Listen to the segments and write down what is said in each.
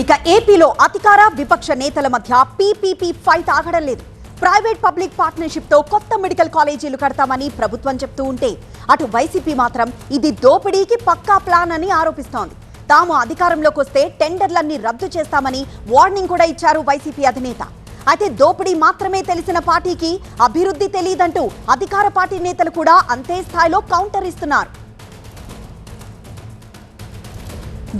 ఇక ఏపీలో అధికార విపక్ష నేతల మధ్య పీపీపీ ఫైట్ ఆగడం లేదు. ప్రైవేట్ పబ్లిక్ పార్ట్నర్షిప్తో కొత్త మెడికల్ కాలేజీలు కడతామని ప్రభుత్వం చెప్తూ ఉంటే అటు వైసీపీ మాత్రం ఇది దోపిడీకి పక్కా ప్లాన్ అని ఆరోపిస్తోంది. తాము అధికారంలోకి వస్తే టెండర్లన్నీ రద్దు చేస్తామని వార్నింగ్ కూడా ఇచ్చారు వైసీపీ అధినేత. అయితే దోపిడీ మాత్రమే తెలిసిన పార్టీకి అభివృద్ధి తెలియదంటూ అధికార పార్టీ నేతలు కూడా అంతే స్థాయిలో కౌంటర్ ఇస్తున్నారు.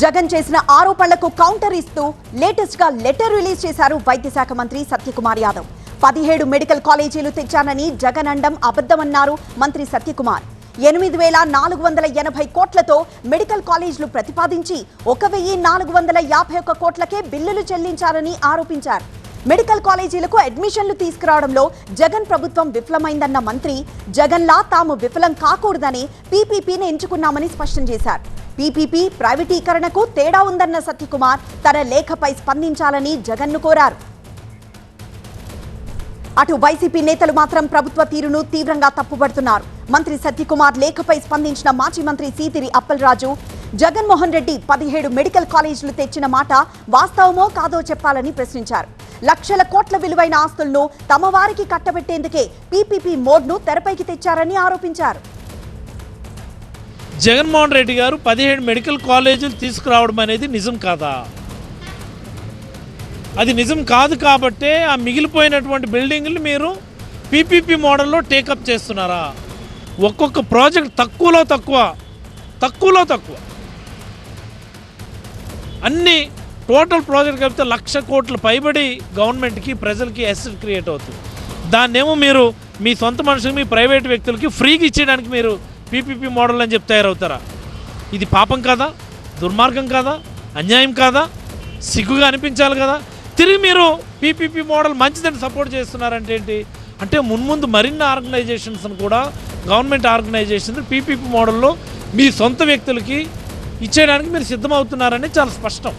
జగన్ చేసిన ఆరోపణలకు కౌంటర్ ఇస్తూ లేటెస్ట్గా లెటర్ రిలీజ్ చేశారు వైద్య శాఖ మంత్రి సత్యకుమార్ యాదవ్. పదిహేడు మెడికల్ కాలేజీలు తెచ్చానని జగన్ అండం అబద్ధమన్నారు మంత్రి సత్యకుమార్. ఎనిమిది వేల నాలుగు వందల ఎనభై కోట్లతో మెడికల్ కాలేజీలు ప్రతిపాదించి ఒక వెయ్యి నాలుగు వందల యాభై ఒక్క కోట్లకే బిల్లులు చెల్లించారని ఆరోపించారు. మెడికల్ కాలేజీలకు అడ్మిషన్లు తీసుకురావడంలో జగన్ ప్రభుత్వం విఫలమైందన్న మంత్రి జగన్లా తాము విఫలం కాకూడదని పీపీపీని ఎంచుకున్నామని స్పష్టం చేశారు. పీపీపీ ప్రైవేటీకరణకు తేడా ఉందన్న సత్యకుమార్ తన లేఖపై స్పందించాలని జగన్ను కోరారు. అటు వైసీపీ నేతలు మాత్రం ప్రభుత్వ తీరును తీవ్రంగా తప్పుపడుతున్నారు. మంత్రి సత్యకుమార్ లేఖపై స్పందించిన మాజీ మంత్రి సీతిరి అప్పలరాజు జగన్మోహన్ రెడ్డి పదిహేడు మెడికల్ కాలేజీలు తెచ్చిన మాట వాస్తవమో కాదో చెప్పాలని ప్రశ్నించారు. లక్షల కోట్ల విలువైన ఆస్తులను తమ వారికి కట్టబెట్టేందుకే పీపీపీ మోడ్ను తెరపైకి తెచ్చారని ఆరోపించారు. జగన్మోహన్ రెడ్డి గారు పదిహేడు మెడికల్ కాలేజీలు తీసుకురావడం అనేది నిజం కాదా? అది నిజం కాదు కాబట్టే ఆ మిగిలిపోయినటువంటి బిల్డింగ్లు మీరు పీపీపీ మోడల్లో టేకప్ చేస్తున్నారా? ఒక్కొక్క ప్రాజెక్ట్ తక్కువలో తక్కువ తక్కువలో తక్కువ. అన్ని టోటల్ ప్రాజెక్ట్ కలిపితే లక్ష కోట్ల పైబడి గవర్నమెంట్కి ప్రజలకి అసెట్ క్రియేట్ అవుతుంది. దాన్నేమో మీరు మీ సొంత మనుషులకి మీ ప్రైవేట్ వ్యక్తులకి ఫ్రీగా ఇచ్చేయడానికి మీరు పీపీపీ మోడల్ అని చెప్పి తయారవుతారా? ఇది పాపం కాదా? దుర్మార్గం కాదా? అన్యాయం కాదా? సిగ్గుగా అనిపించాలి కదా? తిరిగి మీరు పీపీపీ మోడల్ మంచిదని సపోర్ట్ చేస్తున్నారంటే ఏంటి? అంటే మున్ముందు మరిన్ని ఆర్గనైజేషన్స్ని కూడా గవర్నమెంట్ ఆర్గనైజేషన్ పీపీపీ మోడల్లో మీ సొంత వ్యక్తులకి ఇచ్చేయడానికి మీరు సిద్ధమవుతున్నారని చాలా స్పష్టం.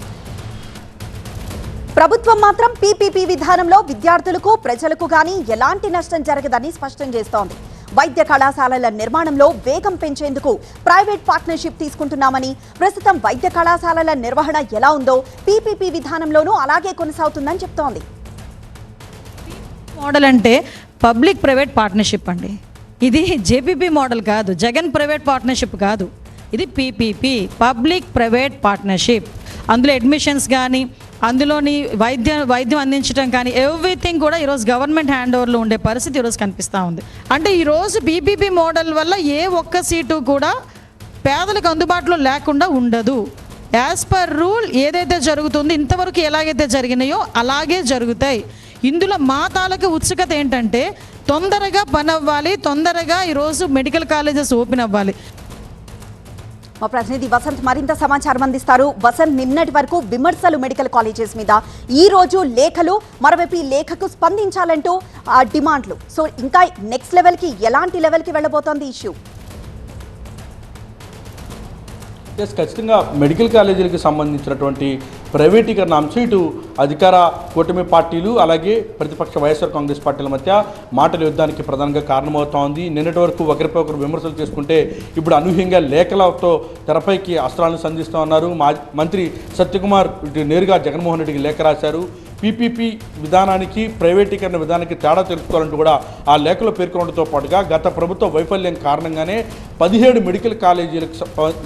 ప్రభుత్వం మాత్రం పీపీపీ విధానంలో విద్యార్థులకు ప్రజలకు గాని ఎలాంటి నష్టం జరగదని స్పష్టం చేస్తోంది. వైద్య కళాశాలల నిర్మాణంలో వేగం పెంచేందుకు ప్రైవేట్ పార్ట్నర్షిప్ తీసుకుంటున్నామని ప్రస్తుతం వైద్య కళాశాలల నిర్వహణ ఎలా ఉందో పీపీపీ విధానంలోనూ అలాగే కొనసాగుతుందని చెప్తోంది. మోడల్ అంటే పబ్లిక్ ప్రైవేట్ పార్ట్నర్షిప్ అండి. ఇది జేపీపీ మోడల్ కాదు జగన్ ప్రైవేట్ పార్ట్నర్షిప్ కాదు. ఇది పీపీపీ పబ్లిక్ ప్రైవేట్ పార్ట్నర్షిప్. అందులో అడ్మిషన్స్ కానీ అందులోని వైద్య వైద్యం అందించడం కానీ ఎవ్రీథింగ్ కూడా ఈరోజు గవర్నమెంట్ హ్యాండ్ ఓవర్లో ఉండే పరిస్థితి ఈరోజు కనిపిస్తూ ఉంది. అంటే ఈరోజు పీపీపీ మోడల్ వల్ల ఏ ఒక్క సీటు కూడా పేదలకు అందుబాటులో లేకుండా ఉండదు. యాజ్ పర్ రూల్ ఏదైతే జరుగుతుందో ఇంతవరకు ఎలాగైతే జరిగినాయో అలాగే జరుగుతాయి. ఇందులో మా తాలూకు ఉత్సుకత ఏంటంటే తొందరగా పని అవ్వాలి తొందరగా ఈరోజు మెడికల్ కాలేజెస్ ఓపెన్ అవ్వాలి. మా ప్రతినిధి వసంత్ మరింత సమాచారం అందిస్తారు. వసంత్ నిన్నటి వరకు విమర్శలు మెడికల్ కాలేజెస్ మీద. ఈ రోజు లేఖలు మరోవైపు ఈ లేఖకు స్పందించాలంటూ డిమాండ్లు. సో ఇంకా నెక్స్ట్ లెవెల్కి ఎలాంటి లెవెల్కి వెళ్ళబోతోంది ఇష్యూ ఎస్ ఖచ్చితంగా మెడికల్ కాలేజీలకు సంబంధించినటువంటి ప్రైవేటీకరణ అంశం ఇటు అధికార కూటమి పార్టీలు అలాగే ప్రతిపక్ష వైఎస్ఆర్ కాంగ్రెస్ పార్టీల మధ్య మాటల యుద్ధానికి ప్రధానంగా కారణమవుతోంది నిన్నటి వరకు ఒకరిపై ఒకరు విమర్శలు చేసుకుంటే ఇప్పుడు అనూహ్యంగా లేఖలతో తెరపైకి అస్త్రాలను సంధిస్తూ ఉన్నారు. మా మంత్రి సత్యకుమార్ నేరుగా జగన్మోహన్ రెడ్డికి లేఖ రాశారు. పీపీపీ విధానానికి ప్రైవేటీకరణ విధానానికి తేడా తెలుసుకోవాలంటూ కూడా ఆ లేఖలో పేర్కొనడంతో పాటుగా గత ప్రభుత్వ వైఫల్యం కారణంగానే పదిహేడు మెడికల్ కాలేజీలకు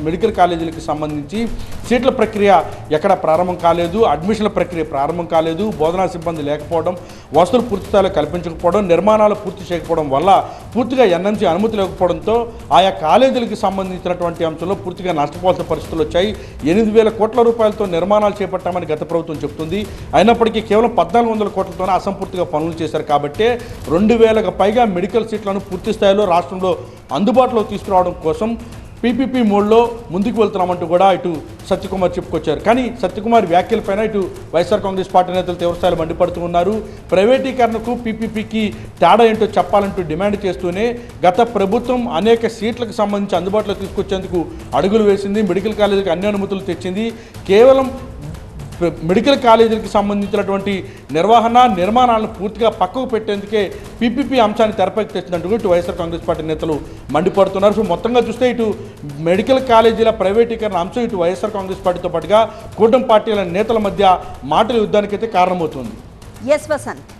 మెడికల్ కాలేజీలకు సంబంధించి సీట్ల ప్రక్రియ ఎక్కడ ప్రారంభం కాలేదు అడ్మిషన్ల ప్రక్రియ ప్రారంభం కాలేదు బోధనా సిబ్బంది లేకపోవడం వసతులు పూర్తిస్థాయిలో కల్పించకపోవడం నిర్మాణాలు పూర్తి చేయకపోవడం వల్ల పూర్తిగా ఎన్ఎంసీ అనుమతి లేకపోవడంతో ఆయా కాలేజీలకు సంబంధించినటువంటి అంశంలో పూర్తిగా నష్టపోవాల్సిన పరిస్థితులు వచ్చాయి. ఎనిమిది వేల కోట్ల రూపాయలతో నిర్మాణాలు చేపట్టామని గత ప్రభుత్వం చెబుతుంది. అయినప్పటికీ కేవలం పద్నాలుగు వందల కోట్లతోనే అసంపూర్తిగా పనులు చేశారు కాబట్టి రెండు వేలకు పైగా మెడికల్ సీట్లను పూర్తి స్థాయిలో రాష్ట్రంలో అందుబాటులో తీసుకురావడం కోసం పీపీపీ మోడ్లో ముందుకు వెళ్తున్నామంటూ కూడా ఇటు సత్యకుమార్ చెప్పుకొచ్చారు. కానీ సత్యకుమార్ వ్యాఖ్యలపైన ఇటు వైఎస్ఆర్ కాంగ్రెస్ పార్టీ నేతలు తీవ్రస్థాయిలో మండిపడుతూ ఉన్నారు ప్రైవేటీకరణకు పీపీపీకి తేడా ఏంటో చెప్పాలంటూ డిమాండ్ చేస్తూనే గత ప్రభుత్వం అనేక సీట్లకు సంబంధించి అందుబాటులో తీసుకొచ్చేందుకు అడుగులు వేసింది మెడికల్ కాలేజీకి అన్ని అనుమతులు తెచ్చింది. కేవలం మెడికల్ కాలేజీలకు సంబంధించినటువంటి నిర్వహణ నిర్మాణాలను పూర్తిగా పక్కకు పెట్టేందుకే పీపీపీ అంశాన్ని తెరపైకి తెచ్చినట్టు ఇటు వైఎస్ఆర్ కాంగ్రెస్ పార్టీ నేతలు మండిపడుతున్నారు. సో మొత్తంగా చూస్తే ఇటు మెడికల్ కాలేజీల ప్రైవేటీకరణ అంశం ఇటు వైఎస్ఆర్ కాంగ్రెస్ పార్టీతో పాటుగా కూటమి పార్టీల నేతల మధ్య మాటల యుద్ధానికైతే కారణమవుతుంది. ఎస్ వసంత్